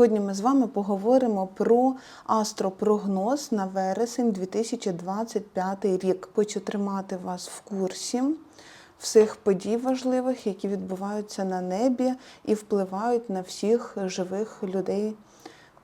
Сьогодні ми з вами поговоримо про астропрогноз на вересень 2025 рік. Хочу тримати вас в курсі всіх подій важливих, які відбуваються на небі і впливають на всіх живих людей.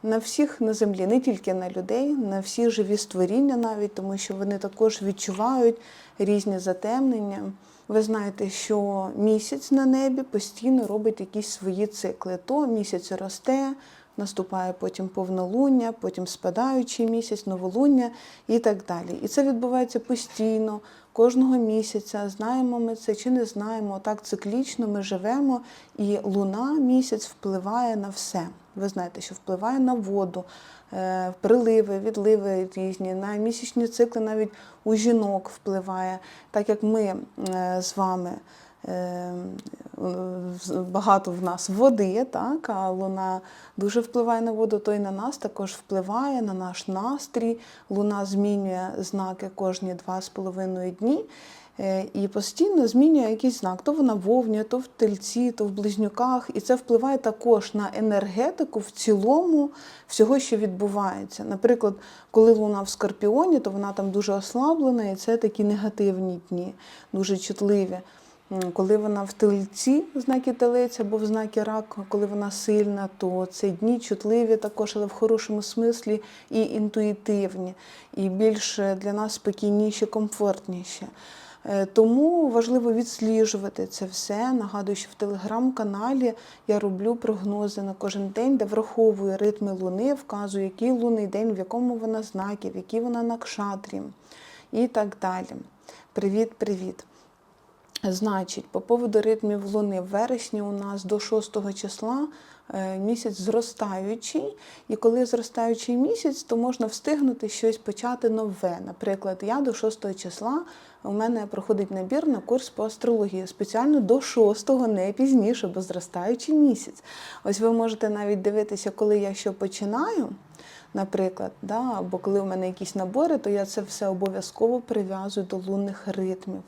На всіх на землі, не тільки на людей, на всі живі створіння навіть, тому що вони також відчувають різні затемнення. Ви знаєте, що місяць на небі постійно робить якісь свої цикли. То місяць росте, наступає потім повнолуння, потім спадаючий місяць, новолуння і так далі. І це відбувається постійно, кожного місяця. Знаємо ми це чи не знаємо. Так циклічно ми живемо, і луна місяць впливає на все. Ви знаєте, що впливає на воду, е, приливи, відливи різні, на місячні цикли навіть у жінок впливає, так як ми е, з вами. Багато в нас води, так, а луна дуже впливає на воду, то й на нас також впливає, на наш настрій. Луна змінює знаки кожні два з половиною дні. Е, І постійно змінює якийсь знак. То вона вовні, то в тельці, то в близнюках. І це впливає також на енергетику в цілому всього, що відбувається. Наприклад, коли луна в скорпіоні, то вона там дуже ослаблена, і це такі негативні дні, дуже чутливі. Коли вона в тельці, в знакі телець або в знакі рак, коли вона сильна, то це дні чутливі також, але в хорошому смислі і інтуїтивні, і більш е, для нас спокійніші, комфортніші. Е, Тому важливо відсліджувати це все. Нагадую, що в телеграм-каналі я роблю прогнози на кожен день, де враховую ритми луни, вказую, який лунний день, в якому вона знакі, в якій вона накшатрі і так далі. Привіт, привіт! Значить, по поводу ритмів луни, в вересні у нас до 6 числа е, місяць зростаючий, і коли зростаючий місяць, то можна встигнути щось почати нове. Наприклад, я до 6 числа у мене проходить набір на курс по астрології, спеціально до 6-го, не пізніше, бо зростаючий місяць. Ось ви можете навіть дивитися, коли я що починаю. Наприклад, да, або коли у мене якісь набори, то я це все обов'язково прив'язую до лунних ритмів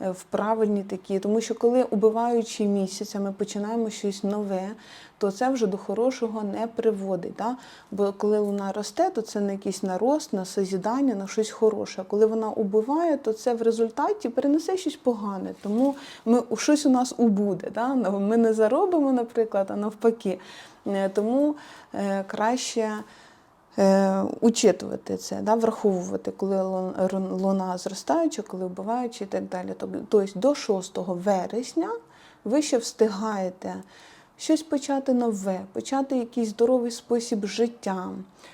в правильні такі. Тому що коли убиваючи місяця, ми починаємо щось нове, то це вже до хорошого не приводить. Да? Бо коли луна росте, то це на якийсь нарост, на созідання, на щось хороше. А коли вона убиває, то це в результаті перенесе щось погане. Тому ми, щось у нас убуде. Да? Ми не заробимо, наприклад, а навпаки. Е, Тому е, краще е, учитувати це, да, враховувати, коли луна зростаюча, коли вбиваюча і так далі. Тобто до 6 вересня ви ще встигаєте щось почати нове, почати якийсь здоровий спосіб життя,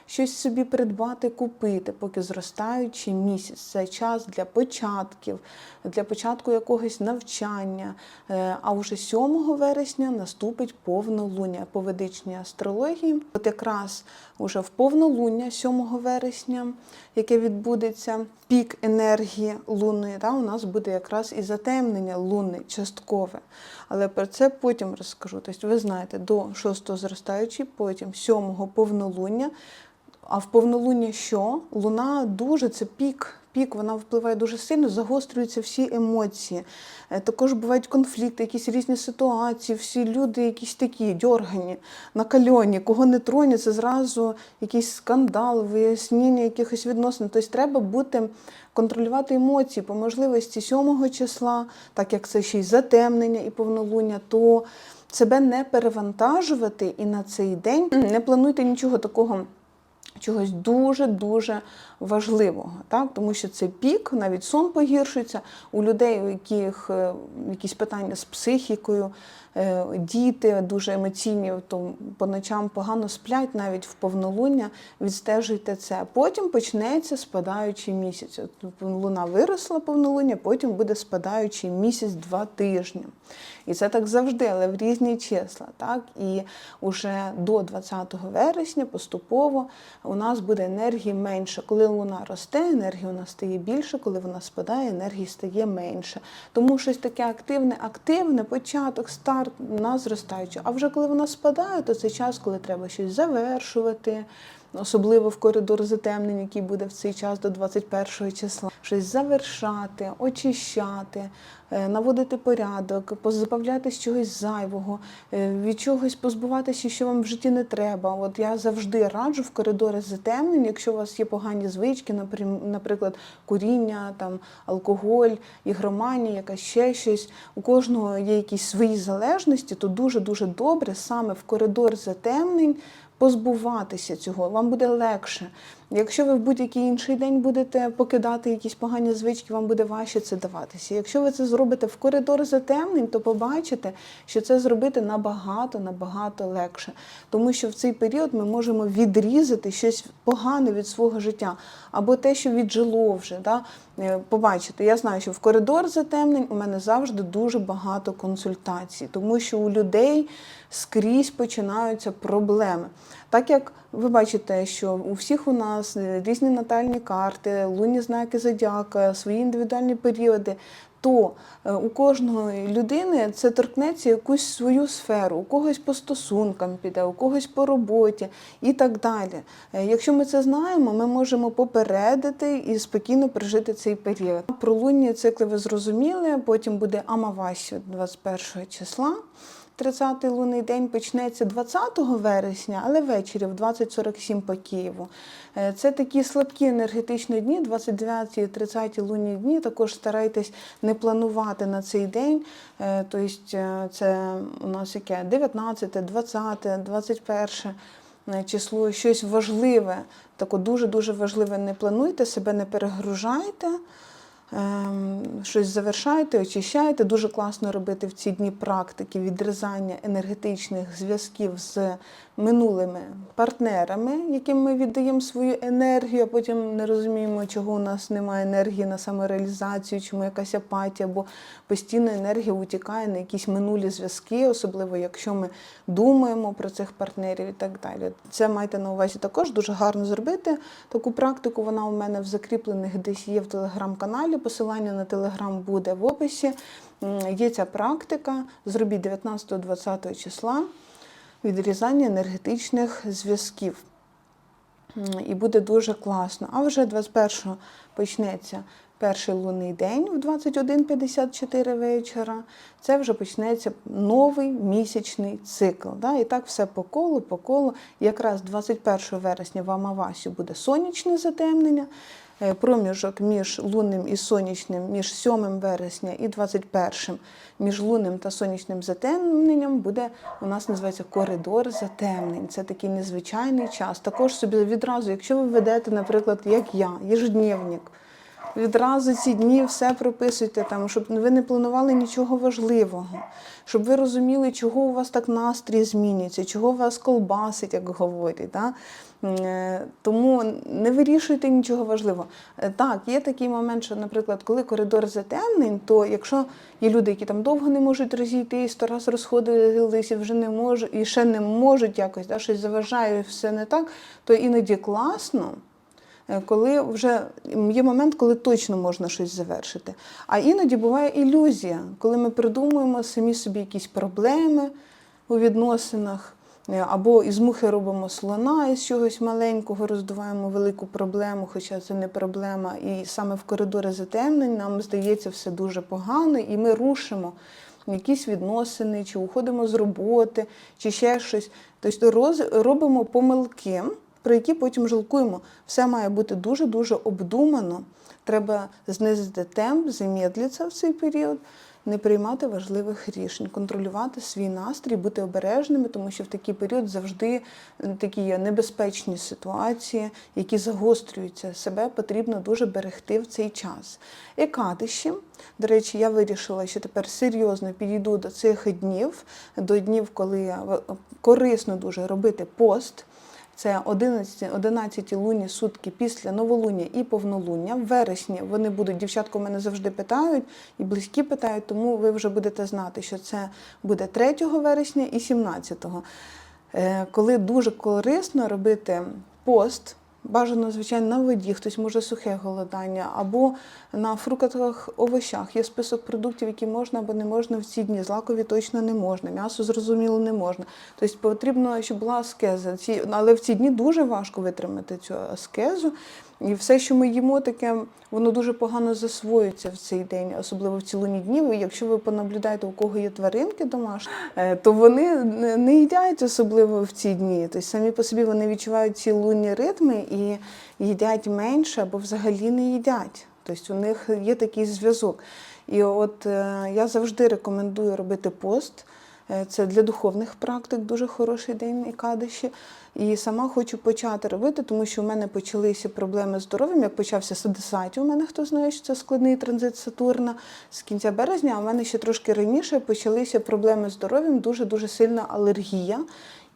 щось собі придбати, купити, поки зростаючий місяць. Це час для початків, для початку якогось навчання. Е, А вже 7 вересня наступить повнолуння по ведичній астрології. От якраз уже в повнолуння 7 вересня, яке відбудеться, пік енергії лунної, та, у нас буде якраз і затемнення луни часткове. Але про це потім розкажу. Тобто, ви знаєте, до 6 зростаючий, потім 7 повнолуння. А в повнолуння що? Луна дуже це пік. Пік вона впливає дуже сильно, загострюються всі емоції. Е, Також бувають конфлікти, якісь різні ситуації, всі люди якісь такі дьоргані, накальоні, кого не троні, це зразу якийсь скандал, вияснення якихось відносин. Тобто треба бути контролювати емоції по можливості 7 числа, так як це ще й затемнення і повнолуння, то себе не перевантажувати і на цей день не плануйте нічого такого чогось дуже-дуже важливого, так? тому що це пік, навіть сон погіршується у людей, у яких е, якісь питання з психікою, е, діти дуже емоційні, то по ночам погано сплять, навіть в повнолуння відстежуйте це. Потім почнеться спадаючий місяць. От Луна виросла повнолуння, потім буде спадаючий місяць два тижні. І це так завжди, але в різні числа. Так? І вже до 20 вересня поступово у нас буде енергії менше. Коли луна росте, енергії у нас стає більше, коли вона спадає, енергії стає менше. Тому щось таке активне, активне, початок, старт у нас зростаюче. А вже коли вона спадає, то це час, коли треба щось завершувати. Особливо в коридор затемнень, який буде в цей час до 21 числа. Щось завершати, очищати, е, наводити порядок, позбавлятись чогось зайвого, е, від чогось позбуватися, що вам в житті не треба. От я завжди раджу в коридори затемнень, якщо у вас є погані звички, наприклад, куріння, там алкоголь, ігроманія, якась ще щось. У кожного є якісь свої залежності, то дуже дуже добре саме в коридор затемнень позбуватися цього, вам буде легше. Якщо ви в будь-який інший день будете покидати якісь погані звички, вам буде важче це даватися. Якщо ви це зробите в коридор затемнень, то побачите, що це зробити набагато набагато легше. Тому що в цей період ми можемо відрізати щось погане від свого життя, або те, що віджило вже. Да? Е, Побачите, я знаю, що в коридор затемнень у мене завжди дуже багато консультацій, тому що у людей скрізь починаються проблеми. Так як ви бачите, що у всіх у нас е, різні натальні карти, лунні знаки зодіака, свої індивідуальні періоди, то е, у кожної людини це торкнеться якусь свою сферу, у когось по стосункам піде, у когось по роботі і так далі. Е, Якщо ми це знаємо, ми можемо попередити і спокійно пережити цей період. Про лунні цикли ви зрозуміли, потім буде Амавасі 21 числа. 30-й лунний день почнеться 20 вересня, але ввечері в 20.47 по Києву. Е, Це такі слабкі енергетичні дні, 29 і 30 лунні дні. Також старайтесь не планувати на цей день. Е, Тобто е, це у нас яке 19, 20, 21 е, число, щось важливе, таке дуже-дуже важливе не плануйте, себе не перегружайте. Ем, щось завершайте, очищайте. Дуже класно робити в ці дні практики відрізання енергетичних зв'язків з минулими партнерами, яким ми віддаємо свою енергію, а потім не розуміємо, чого у нас немає енергії на самореалізацію, чому якась апатія, бо постійно енергія утікає на якісь минулі зв'язки, особливо якщо ми думаємо про цих партнерів і так далі. Це майте на увазі також дуже гарно зробити. Таку практику вона у мене в закріплених десь є в телеграм-каналі. Посилання на телеграм буде в описі. Є ця практика. Зробіть 19-20 числа відрізання енергетичних зв'язків. І буде дуже класно. А вже 21-го почнеться перший лунний день в 21.54 вечора. Це вже почнеться новий місячний цикл. Да? І так все по колу, по колу. Якраз 21 вересня в Амавасі буде сонячне затемнення. Е, Проміжок між лунним і сонячним, між 7 вересня і 21 між лунним та сонячним затемненням буде у нас називається коридор затемнень. Це такий незвичайний час. Також собі відразу, якщо ви ведете, наприклад, як я, єжедневник, Відразу ці дні все прописуйте там, щоб ви не планували нічого важливого, щоб ви розуміли, чого у вас так настрій змінюється, чого вас колбасить, як говорять. Да? Е, Тому не вирішуйте нічого важливого. Е, Так, є такий момент, що, наприклад, коли коридор затемнень, то якщо є люди, які там довго не можуть розійтись, то раз розходилися, вже не можуть і ще не можуть якось, да, щось заважає, все не так, то іноді класно. Е, коли вже є момент, коли точно можна щось завершити. А іноді буває ілюзія, коли ми придумуємо самі собі якісь проблеми у відносинах, або із мухи робимо слона, із чогось маленького роздуваємо велику проблему, хоча це не проблема. І саме в коридорі затемнень нам здається все дуже погано, і ми рушимо якісь відносини, чи уходимо з роботи, чи ще щось. Тобто роз- робимо помилки про які потім жалкуємо. Все має бути дуже-дуже обдумано. Треба знизити темп, замедлитися в цей період, не приймати важливих рішень, контролювати свій настрій, бути обережними, тому що в такий період завжди е, такі є небезпечні ситуації, які загострюються. Себе потрібно дуже берегти в цей час. Екадиші, до речі, я вирішила, що тепер серйозно підійду до цих днів, до днів, коли корисно дуже робити пост. Це 11, 11 лунні сутки після новолуння і повнолуння. В вересні вони будуть, дівчатку мене завжди питають, і близькі питають, тому ви вже будете знати, що це буде 3 вересня і 17-го. Е, Коли дуже корисно робити пост Бажано, звичайно, на воді, хтось може сухе голодання, або на фруктах, овочах. Є список продуктів, які можна або не можна в ці дні. Злакові точно не можна, м'ясо зрозуміло не можна. Тобто потрібно, щоб була аскеза. Але в ці дні дуже важко витримати цю аскезу. І все, що ми їмо, таке, воно дуже погано засвоюється в цей день, особливо в ці лунні дні. Якщо ви понаблюдаєте, у кого є тваринки домашні, е, то вони не- не їдять особливо в ці дні. Тобто самі по собі вони відчувають ці лунні ритми і їдять менше або взагалі не їдять. Тобто у них є такий зв'язок. І от е, я завжди рекомендую робити пост. Е, Це для духовних практик дуже хороший день і кадиші. І сама хочу почати робити, тому що у мене почалися проблеми з здоров'ям. Як почався садисаті, у мене хто знає, що це складний транзит Сатурна з кінця березня, а у мене ще трошки раніше почалися проблеми з здоров'ям, дуже-дуже сильна алергія.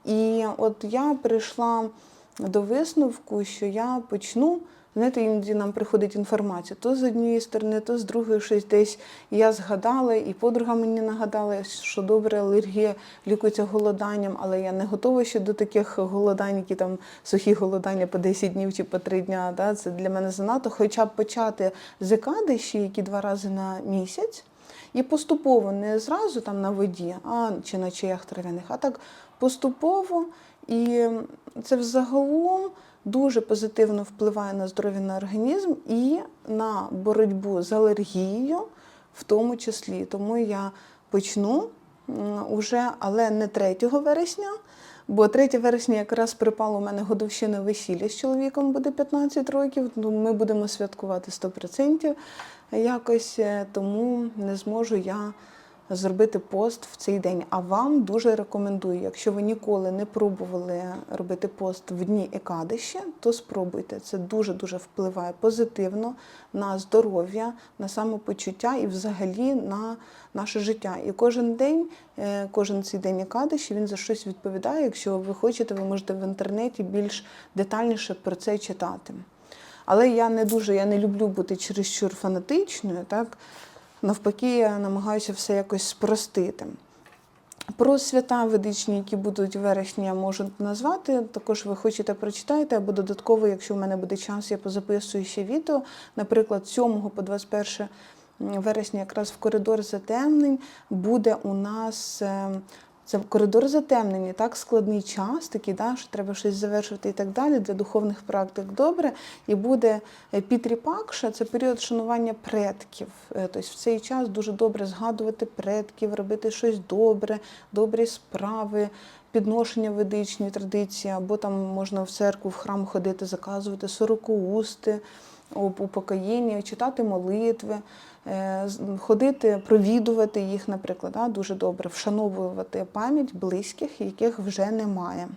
І от я прийшла до висновку, що я почну. Знаєте, іноді нам приходить інформація то з однієї сторони, то з другої щось десь. Я згадала, і подруга мені нагадала, що добре алергія лікується голоданням, але я не готова ще до таких голодань, які там сухі голодання по 10 днів чи по 3 дня. Да? Це для мене занадто. Хоча б почати з екадиші, які два рази на місяць. І поступово, не зразу там на воді, а чи на чаях трав'яних, а так поступово. І це взагалом дуже позитивно впливає на здоров'я на організм і на боротьбу з алергією, в тому числі. Тому я почну уже, але не 3 вересня. Бо 3 вересня якраз припало у мене годовщина весілля з чоловіком, буде 15 років. Ну, ми будемо святкувати 100% якось, е, тому не зможу я зробити пост в цей день. А вам дуже рекомендую, якщо ви ніколи не пробували робити пост в дні Екадиші, то спробуйте. Це дуже-дуже впливає позитивно на здоров'я, на самопочуття і взагалі на наше життя. І кожен день, е, кожен цей день Екадиші, він за щось відповідає. Якщо ви хочете, ви можете в інтернеті більш детальніше про це читати. Але я не дуже, я не люблю бути чересчур фанатичною, так? Навпаки, я намагаюся все якось спростити. Про свята ведичні, які будуть в вересні, я можу назвати. Також ви хочете прочитайте, або додатково, якщо в мене буде час, я позаписую ще відео. Наприклад, 7 по 21 вересня, якраз в коридор затемнень, буде у нас. Це коридор затемнення, так складний час, такий, да, що треба щось завершувати і так далі. Для духовних практик добре. І буде е, Пітріпакша, це період шанування предків. Е, Тобто в цей час дуже добре згадувати предків, робити щось добре, добрі справи, підношення ведичні традиції, або там можна в церкву, в храм ходити, заказувати сорокоусти, об упокоєння, читати молитви, е, ходити, провідувати їх, наприклад, дуже добре, вшановувати пам'ять близьких, яких вже немає.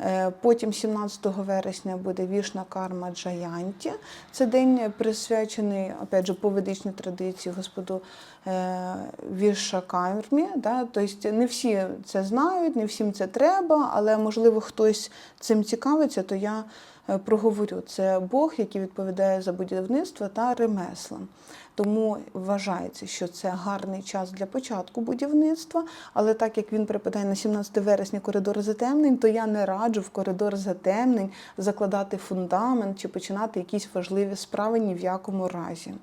Е, Потім 17 вересня буде Вішна Карма Джаянті. Це день присвячений, опять же, по ведичній традиції Господу е, Вішакармі. Да? Тобто не всі це знають, не всім це треба, але можливо хтось цим цікавиться, то я проговорю. Це Бог, який відповідає за будівництво та ремесла. Тому вважається, що це гарний час для початку будівництва. Але так як він припадає на 17 вересня коридор затемнень, то я не раджу в коридор затемнень закладати фундамент чи починати якісь важливі справи ні в якому разі.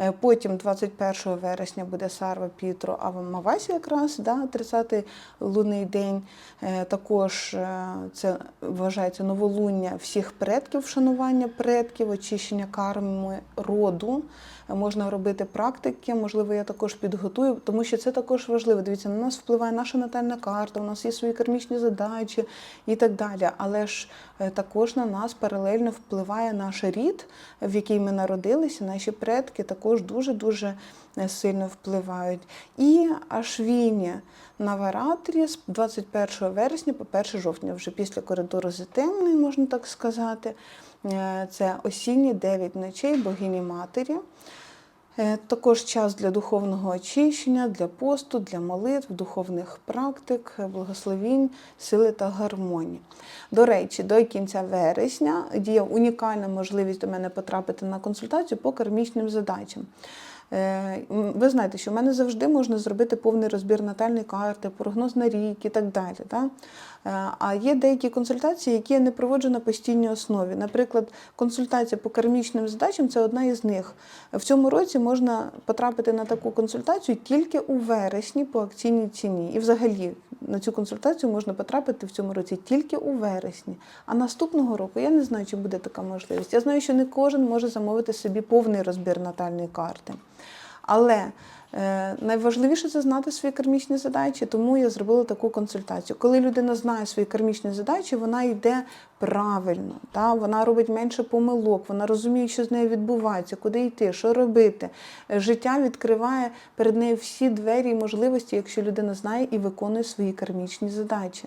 Е, Потім, 21 вересня, буде Сарва Пітро Авамавасі, якраз да, 30-й лунний день. Е, Також е, це вважається новолуння всіх предків, вшанування предків, очищення карми роду. Можна робити практики, можливо, я також підготую, тому що це також важливо. Дивіться, на нас впливає наша натальна карта, у нас є свої кармічні задачі і так далі. Але ж е, також на нас паралельно впливає наш рід, в який ми народилися, наші предки також дуже-дуже е, сильно впливають. І Ашвіні Наваратрі з 21 вересня по 1 жовтня, вже після коридору затемнень, можна так сказати. Е, Це осінні 9 ночей богині матері. Е, Також час для духовного очищення, для посту, для молитв, духовних практик, благословінь, сили та гармонії. До речі, до кінця вересня є унікальна можливість до мене потрапити на консультацію по кармічним задачам. Е, Ви знаєте, що в мене завжди можна зробити повний розбір натальної карти, прогноз на рік і так далі. Да? Е, А є деякі консультації, які я не проводжу на постійній основі. Наприклад, консультація по кармічним задачам це одна із них. В цьому році можна потрапити на таку консультацію тільки у вересні по акційній ціні. І взагалі на цю консультацію можна потрапити в цьому році тільки у вересні. А наступного року я не знаю, чи буде така можливість. Я знаю, що не кожен може замовити собі повний розбір натальної карти. Але найважливіше це знати свої кармічні задачі, тому я зробила таку консультацію. Коли людина знає свої кармічні задачі, вона йде правильно, та? вона робить менше помилок, вона розуміє, що з нею відбувається, куди йти, що робити. Е, Життя відкриває перед нею всі двері і можливості, якщо людина знає і виконує свої кармічні задачі.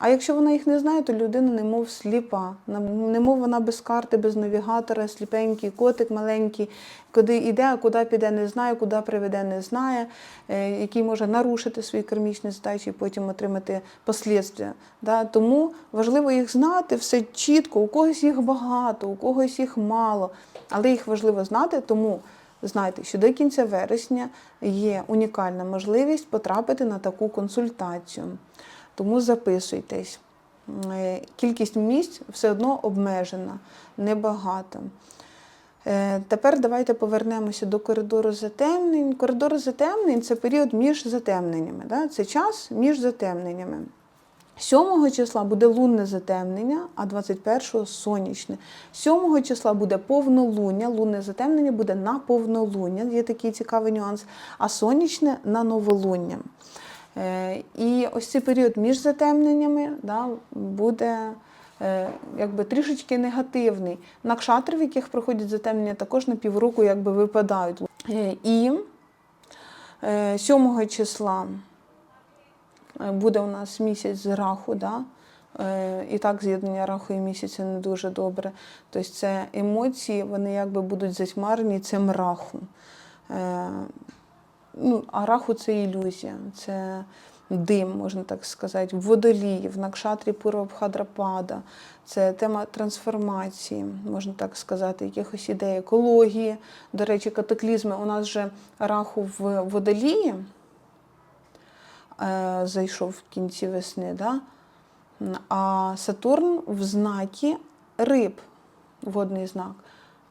А якщо вона їх не знає, то людина немов сліпа, немов вона без карти, без навігатора, сліпенький котик маленький, куди йде, а куди піде, не знає, куди приведе, не знає, е, який може нарушити свої кармічні задачі і потім отримати послідствия. Да? Тому важливо їх знати, все чітко, у когось їх багато, у когось їх мало, але їх важливо знати, тому. Знайте, що до кінця вересня є унікальна можливість потрапити на таку консультацію. Тому записуйтесь. Е, Кількість місць все одно обмежена, небагато. Е, Тепер давайте повернемося до коридору затемнень. Коридор затемнень це період між затемненнями. Да? Це час між затемненнями. 7 числа буде лунне затемнення, а 21-го сонячне. 7 числа буде повнолуння, лунне затемнення буде на повнолуння, є такий цікавий нюанс, а сонячне на новолуння. Е, І ось цей період між затемненнями да, буде е, якби трішечки негативний. Накшатри, в яких проходять затемнення, також на півроку якби випадають. Е, І е, 7 числа буде у нас місяць з раху. Да? І так з'єднання раху і місяця не дуже добре. Тобто це емоції, вони якби будуть затьмарені цим раху. Ну, а раху це ілюзія, це дим, можна так сказати, в водолії, в накшатрі Пурабхадрапада. Це тема трансформації, можна так сказати, якихось ідей екології. До речі, катаклізми. У нас же раху в водолії е, зайшов в кінці весни, да? а Сатурн в знакі риб, водний знак.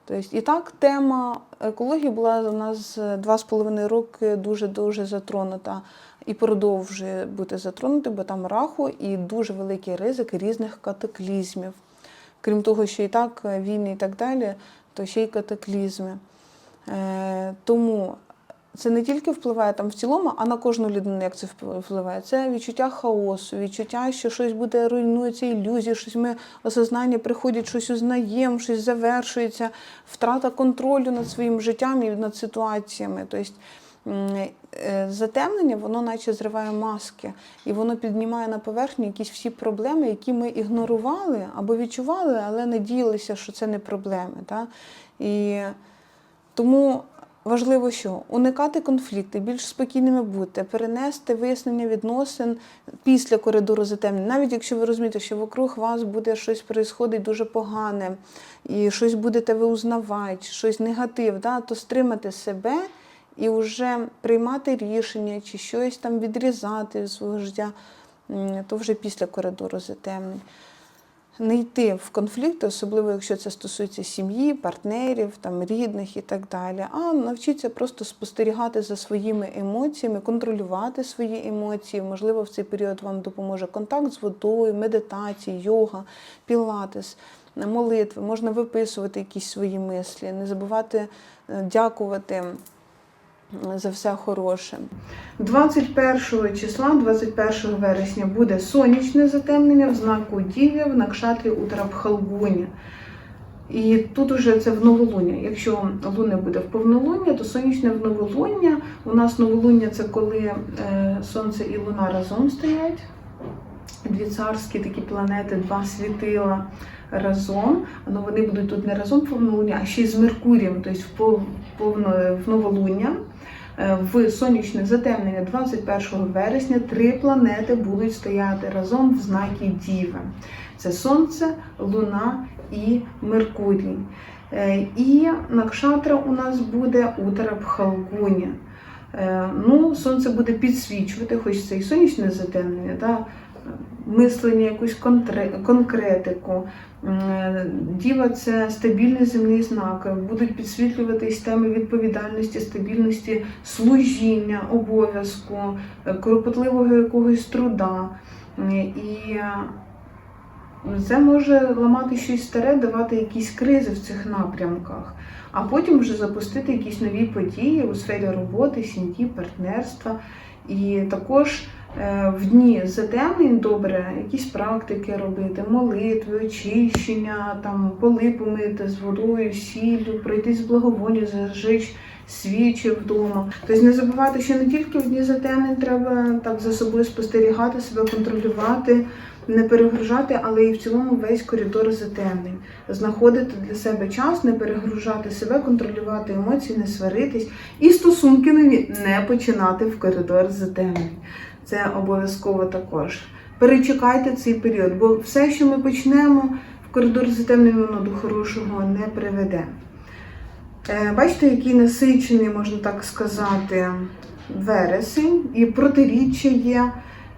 Тобто, і так тема екології була у нас два з половиною роки дуже-дуже затронута і продовжує бути затронута, бо там раху і дуже великий ризик різних катаклізмів. Крім того, що і так війни і так далі, то ще й катаклізми. Е, тому це не тільки впливає там в цілому, а на кожну людину, як це впливає. Це відчуття хаосу, відчуття, що щось буде руйнується, ілюзії, щось ми осознання приходять, щось узнаємо, щось завершується, втрата контролю над своїм життям і над ситуаціями. Тобто е, затемнення, воно наче зриває маски, і воно піднімає на поверхню якісь всі проблеми, які ми ігнорували або відчували, але надіялися, що це не проблеми. Та? І тому важливо, що уникати конфлікти, більш спокійними бути, перенести вияснення відносин після коридору затемнень. Навіть якщо ви розумієте, що вокруг вас буде щось происходить дуже погане, і щось будете ви узнавати, щось негатив, да, то стримати себе і вже приймати рішення чи щось там відрізати з свого життя, то вже після коридору затемнень не йти в конфлікти, особливо якщо це стосується сім'ї, партнерів, там, рідних і так далі, а навчитися просто спостерігати за своїми емоціями, контролювати свої емоції. Можливо, в цей період вам допоможе контакт з водою, медитація, йога, пілатес, молитви. Можна виписувати якісь свої мислі, не забувати е, дякувати за все хороше. 21 числа, 21 вересня, буде сонячне затемнення в знаку Діві в Накшатрі Утарабхалгуні. І тут уже це в новолуння. Якщо луна буде в повнолуння, то сонячне в новолуння. У нас новолуння це коли е, сонце і луна разом стоять. Дві царські такі планети, два світила разом. Ну вони будуть тут не разом повнолуння, а ще й з Меркурієм, тобто в повно- в новолуння. Е, В сонячне затемнення 21 вересня три планети будуть стояти разом в знакі Діви. Це Сонце, Луна і Меркурій. Е, І накшатра у нас буде утра в Халгуні. Е, Ну, сонце буде підсвічувати, хоч це і сонячне затемнення, да? Мислення, якусь конкретику. Діва це стабільний земний знак, будуть підсвітлюватись теми відповідальності, стабільності, служіння, обов'язку, е, кропотливого якогось труда. І е, це може ламати щось старе, давати якісь кризи в цих напрямках, а потім вже запустити якісь нові події у сфері роботи, сім'ї, партнерства. І також е, в дні затемнень добре якісь практики робити, молитви, очищення, там поли помити з водою, сіллю, пройтись з благовоння, зажечь свічі вдома. Тобто не забувати, що не тільки в дні затемнень треба так за собою спостерігати, себе контролювати, не перегружати, але і в цілому весь коридор затемнень. Знаходити для себе час, не перегружати себе, контролювати емоції, не сваритись і стосунки нові не починати в коридор затемнень. Це обов'язково також. Перечекайте цей період, бо все, що ми почнемо в коридор затемнень, воно до хорошого не приведе. Е, Бачите, який насичений, можна так сказати, вересень, і протиріччя є.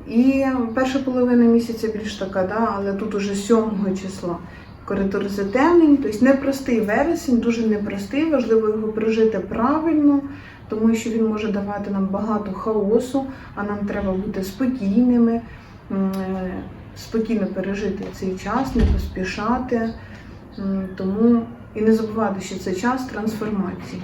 І перша половина місяця більш така, да, але тут уже 7 числа коридор затемнень. Тобто непростий вересень, дуже непростий, важливо його прожити правильно, тому що він може давати нам багато хаосу, а нам треба бути спокійними, е, спокійно пережити цей час, не поспішати. Тому і не забувати, що це час трансформації.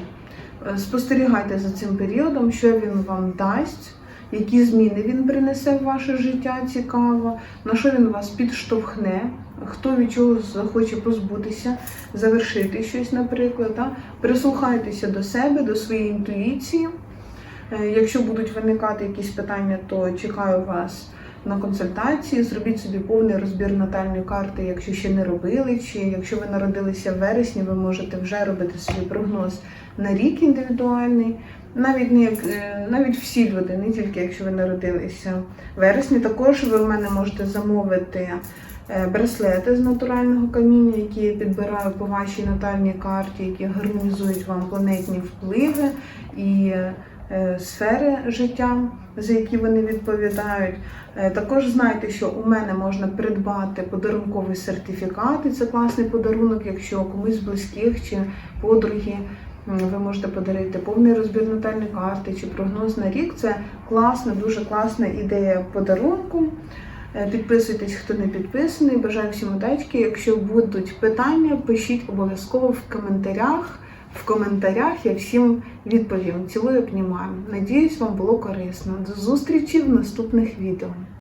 Е, Спостерігайте за цим періодом, що він вам дасть, які зміни він принесе в ваше життя цікаво, на що він вас підштовхне, хто від чого захоче позбутися, завершити щось, наприклад. Да? Прислухайтеся до себе, до своєї інтуїції. Е, Якщо будуть виникати якісь питання, то чекаю вас на консультації. Зробіть собі повний розбір натальної карти, якщо ще не робили, чи якщо ви народилися в вересні, ви можете вже робити собі прогноз на рік індивідуальний. Навіть не е, навіть всі люди, не тільки якщо ви народилися в вересні. Також ви в мене можете замовити браслети з натурального каміння, які я підбираю по вашій натальній карті, які гармонізують вам планетні впливи і е, сфери життя, за які вони відповідають. Е, Також знайте, що у мене можна придбати подарунковий сертифікат, і це класний подарунок, якщо комусь з близьких чи подруги. Ви можете подарити повний розбір натальної карти чи прогноз на рік. Це класна, дуже класна ідея подарунку. Е, Підписуйтесь, хто не підписаний. Бажаю всім удачки. Якщо будуть питання, пишіть обов'язково в коментарях. В коментарях я всім відповім. Цілую, обнімаю. Надіюсь, вам було корисно. До зустрічі в наступних відео.